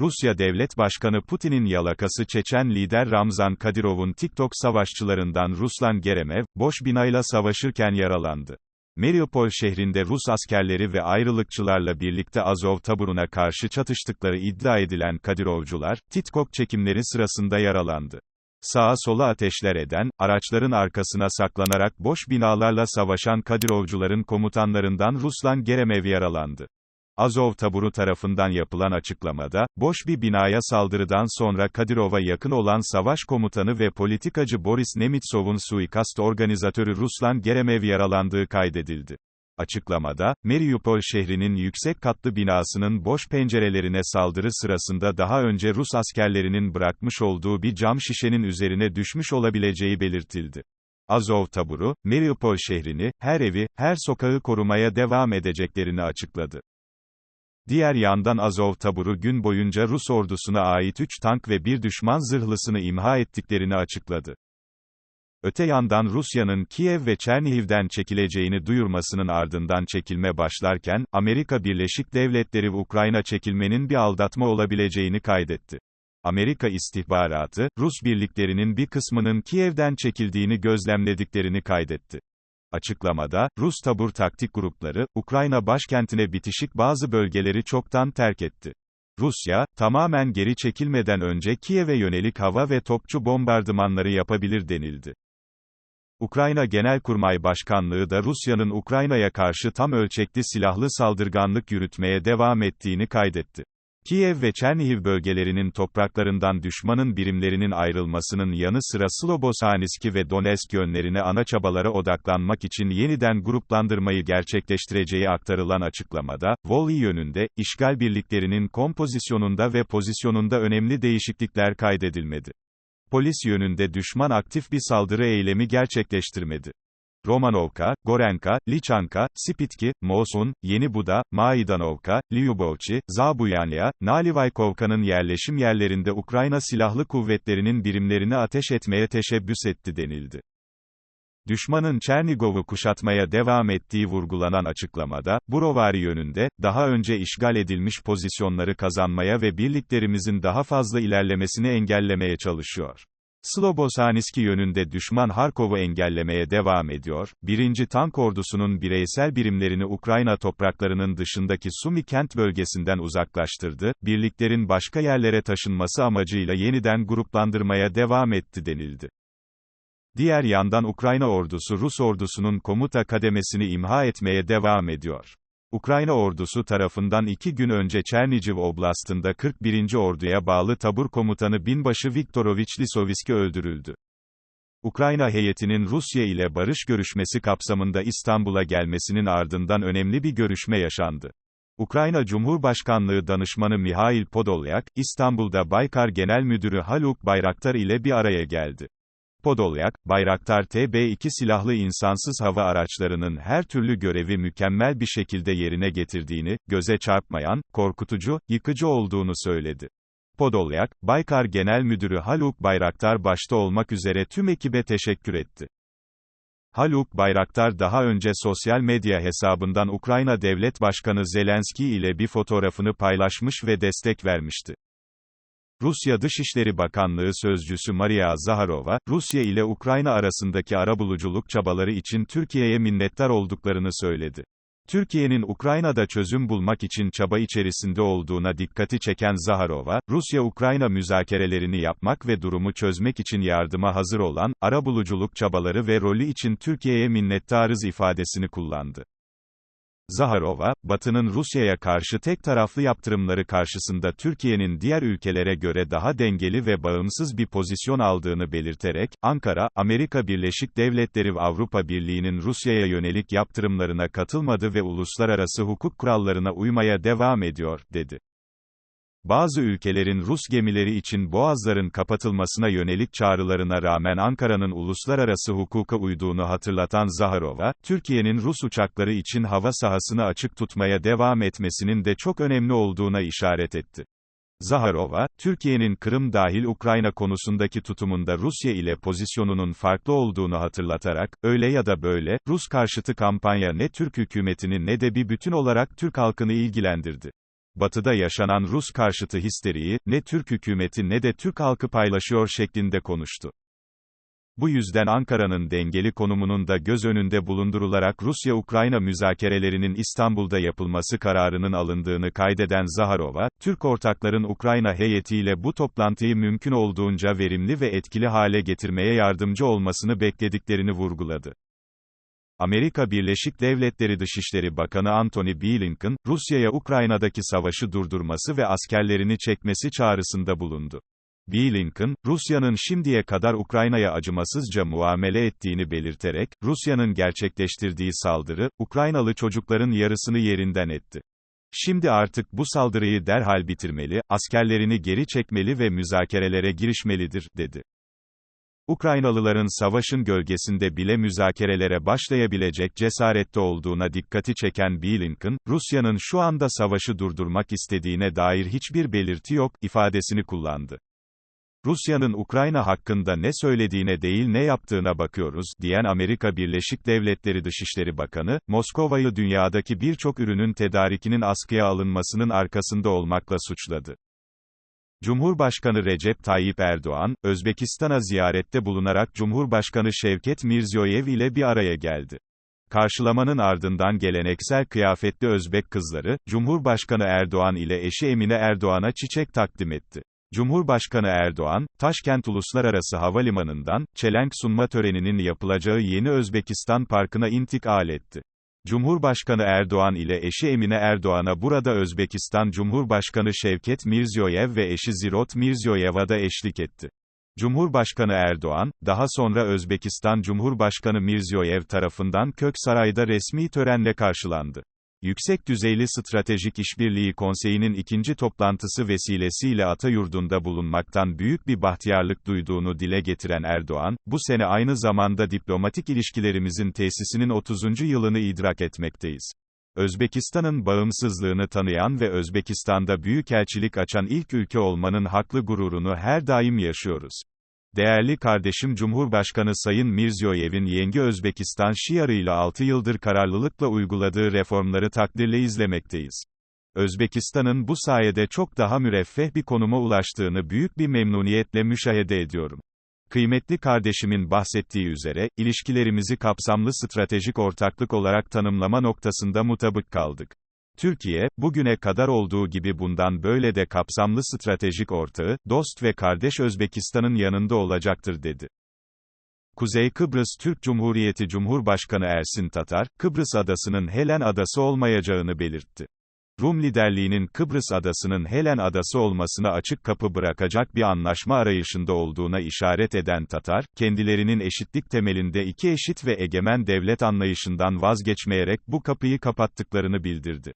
Rusya Devlet Başkanı Putin'in yalakası Çeçen lider Ramzan Kadyrov'un TikTok savaşçılarından Ruslan Geremev, boş binayla savaşırken yaralandı. Mariupol şehrinde Rus askerleri ve ayrılıkçılarla birlikte Azov taburuna karşı çatıştıkları iddia edilen Kadirovcular, TikTok çekimleri sırasında yaralandı. Sağa sola ateşler eden, araçların arkasına saklanarak boş binalarla savaşan Kadirovcuların komutanlarından Ruslan Geremev yaralandı. Azov taburu tarafından yapılan açıklamada, boş bir binaya saldırıdan sonra Kadirov'a yakın olan savaş komutanı ve politikacı Boris Nemitsov'un suikast organizatörü Ruslan Geremev yaralandığı kaydedildi. Açıklamada, Mariupol şehrinin yüksek katlı binasının boş pencerelerine saldırı sırasında daha önce Rus askerlerinin bırakmış olduğu bir cam şişenin üzerine düşmüş olabileceği belirtildi. Azov taburu, Mariupol şehrini, her evi, her sokağı korumaya devam edeceklerini açıkladı. Diğer yandan Azov taburu gün boyunca Rus ordusuna ait 3 tank ve bir düşman zırhlısını imha ettiklerini açıkladı. Öte yandan Rusya'nın Kiev ve Çernihiv'den çekileceğini duyurmasının ardından çekilme başlarken, Amerika Birleşik Devletleri Ukrayna çekilmenin bir aldatma olabileceğini kaydetti. Amerika istihbaratı, Rus birliklerinin bir kısmının Kiev'den çekildiğini gözlemlediklerini kaydetti. Açıklamada, Rus tabur taktik grupları, Ukrayna başkentine bitişik bazı bölgeleri çoktan terk etti. Rusya, tamamen geri çekilmeden önce Kiev'e yönelik hava ve topçu bombardımanları yapabilir denildi. Ukrayna Genelkurmay Başkanlığı da Rusya'nın Ukrayna'ya karşı tam ölçekli silahlı saldırganlık yürütmeye devam ettiğini kaydetti. Kiev ve Çernihiv bölgelerinin topraklarından düşmanın birimlerinin ayrılmasının yanı sıra Slobosaniski ve Donetsk yönlerine ana çabalara odaklanmak için yeniden gruplandırmayı gerçekleştireceği aktarılan açıklamada, Volhy yönünde, işgal birliklerinin kompozisyonunda ve pozisyonunda önemli değişiklikler kaydedilmedi. Polis yönünde düşman aktif bir saldırı eylemi gerçekleştirmedi. Romanovka, Gorenka, Lichanka, Spitki, Mosun, Yeni Buda, Maidanovka, Lyubovchi, Zabuyanya, Nalivaykovka'nın yerleşim yerlerinde Ukrayna Silahlı Kuvvetleri'nin birimlerini ateş etmeye teşebbüs etti denildi. Düşmanın Çernigov'u kuşatmaya devam ettiği vurgulanan açıklamada, Burovari yönünde, daha önce işgal edilmiş pozisyonları kazanmaya ve birliklerimizin daha fazla ilerlemesini engellemeye çalışıyor. Slobosaniski yönünde düşman Harkov'u engellemeye devam ediyor, 1. Tank Ordusu'nun bireysel birimlerini Ukrayna topraklarının dışındaki Sumi kent bölgesinden uzaklaştırdı, birliklerin başka yerlere taşınması amacıyla yeniden gruplandırmaya devam etti denildi. Diğer yandan Ukrayna ordusu Rus ordusunun komuta kademesini imha etmeye devam ediyor. Ukrayna ordusu tarafından iki gün önce Çerniciv Oblast'ında 41. Ordu'ya bağlı tabur komutanı binbaşı Viktorovich Lisoviski öldürüldü. Ukrayna heyetinin Rusya ile barış görüşmesi kapsamında İstanbul'a gelmesinin ardından önemli bir görüşme yaşandı. Ukrayna Cumhurbaşkanlığı danışmanı Mihail Podolyak, İstanbul'da Baykar Genel Müdürü Haluk Bayraktar ile bir araya geldi. Podolyak, Bayraktar TB2 silahlı insansız hava araçlarının her türlü görevi mükemmel bir şekilde yerine getirdiğini, göze çarpmayan, korkutucu, yıkıcı olduğunu söyledi. Podolyak, Baykar Genel Müdürü Haluk Bayraktar başta olmak üzere tüm ekibe teşekkür etti. Haluk Bayraktar daha önce sosyal medya hesabından Ukrayna Devlet Başkanı Zelenski ile bir fotoğrafını paylaşmış ve destek vermişti. Rusya Dışişleri Bakanlığı Sözcüsü Maria Zaharova, Rusya ile Ukrayna arasındaki arabuluculuk çabaları için Türkiye'ye minnettar olduklarını söyledi. Türkiye'nin Ukrayna'da çözüm bulmak için çaba içerisinde olduğuna dikkati çeken Zaharova, Rusya-Ukrayna müzakerelerini yapmak ve durumu çözmek için yardıma hazır olan, arabuluculuk çabaları ve rolü için Türkiye'ye minnettarız ifadesini kullandı. Zaharova, Batı'nın Rusya'ya karşı tek taraflı yaptırımları karşısında Türkiye'nin diğer ülkelere göre daha dengeli ve bağımsız bir pozisyon aldığını belirterek, Ankara, Amerika Birleşik Devletleri ve Avrupa Birliği'nin Rusya'ya yönelik yaptırımlarına katılmadı ve uluslararası hukuk kurallarına uymaya devam ediyor, dedi. Bazı ülkelerin Rus gemileri için boğazların kapatılmasına yönelik çağrılarına rağmen Ankara'nın uluslararası hukuka uyduğunu hatırlatan Zaharova, Türkiye'nin Rus uçakları için hava sahasını açık tutmaya devam etmesinin de çok önemli olduğuna işaret etti. Zaharova, Türkiye'nin Kırım dahil Ukrayna konusundaki tutumunda Rusya ile pozisyonunun farklı olduğunu hatırlatarak, öyle ya da böyle, Rus karşıtı kampanya ne Türk hükümetini ne de bir bütün olarak Türk halkını ilgilendirdi batıda yaşanan Rus karşıtı histeriyi, ne Türk hükümeti ne de Türk halkı paylaşıyor şeklinde konuştu. Bu yüzden Ankara'nın dengeli konumunun da göz önünde bulundurularak Rusya-Ukrayna müzakerelerinin İstanbul'da yapılması kararının alındığını kaydeden Zaharova, Türk ortakların Ukrayna heyetiyle bu toplantıyı mümkün olduğunca verimli ve etkili hale getirmeye yardımcı olmasını beklediklerini vurguladı. Amerika Birleşik Devletleri Dışişleri Bakanı Antony Blinken, Rusya'ya Ukrayna'daki savaşı durdurması ve askerlerini çekmesi çağrısında bulundu. Blinken, Rusya'nın şimdiye kadar Ukrayna'ya acımasızca muamele ettiğini belirterek, Rusya'nın gerçekleştirdiği saldırı, Ukraynalı çocukların yarısını yerinden etti. Şimdi artık bu saldırıyı derhal bitirmeli, askerlerini geri çekmeli ve müzakerelere girişmelidir, dedi. Ukraynalıların savaşın gölgesinde bile müzakerelere başlayabilecek cesarette olduğuna dikkati çeken Blinken, Rusya'nın şu anda savaşı durdurmak istediğine dair hiçbir belirti yok, ifadesini kullandı. Rusya'nın Ukrayna hakkında ne söylediğine değil ne yaptığına bakıyoruz, diyen Amerika Birleşik Devletleri Dışişleri Bakanı, Moskova'yı dünyadaki birçok ürünün tedarikinin askıya alınmasının arkasında olmakla suçladı. Cumhurbaşkanı Recep Tayyip Erdoğan, Özbekistan'a ziyarette bulunarak Cumhurbaşkanı Şevket Mirziyoyev ile bir araya geldi. Karşılamanın ardından geleneksel kıyafetli Özbek kızları, Cumhurbaşkanı Erdoğan ile eşi Emine Erdoğan'a çiçek takdim etti. Cumhurbaşkanı Erdoğan, Taşkent Uluslararası Havalimanı'ndan, çelenk sunma töreninin yapılacağı Yeni Özbekistan Parkı'na intikal etti. Cumhurbaşkanı Erdoğan ile eşi Emine Erdoğan'a burada Özbekistan Cumhurbaşkanı Şevket Mirziyoyev ve eşi Zirot Mirziyoyev'a da eşlik etti. Cumhurbaşkanı Erdoğan, daha sonra Özbekistan Cumhurbaşkanı Mirziyoyev tarafından Köksaray'da resmi törenle karşılandı. Yüksek Düzeyli Stratejik İşbirliği Konseyi'nin ikinci toplantısı vesilesiyle Atayurdu'nda bulunmaktan büyük bir bahtiyarlık duyduğunu dile getiren Erdoğan, bu sene aynı zamanda diplomatik ilişkilerimizin tesisinin 30. yılını idrak etmekteyiz. Özbekistan'ın bağımsızlığını tanıyan ve Özbekistan'da büyükelçilik açan ilk ülke olmanın haklı gururunu her daim yaşıyoruz. Değerli kardeşim Cumhurbaşkanı Sayın Mirziyoyev'in yengi Özbekistan şiarıyla 6 yıldır kararlılıkla uyguladığı reformları takdirle izlemekteyiz. Özbekistan'ın bu sayede çok daha müreffeh bir konuma ulaştığını büyük bir memnuniyetle müşahede ediyorum. Kıymetli kardeşimin bahsettiği üzere, ilişkilerimizi kapsamlı stratejik ortaklık olarak tanımlama noktasında mutabık kaldık. Türkiye, bugüne kadar olduğu gibi bundan böyle de kapsamlı stratejik ortağı, dost ve kardeş Özbekistan'ın yanında olacaktır dedi. Kuzey Kıbrıs Türk Cumhuriyeti Cumhurbaşkanı Ersin Tatar, Kıbrıs adasının Helen adası olmayacağını belirtti. Rum liderliğinin Kıbrıs adasının Helen adası olmasına açık kapı bırakacak bir anlaşma arayışında olduğuna işaret eden Tatar, kendilerinin eşitlik temelinde iki eşit ve egemen devlet anlayışından vazgeçmeyerek bu kapıyı kapattıklarını bildirdi.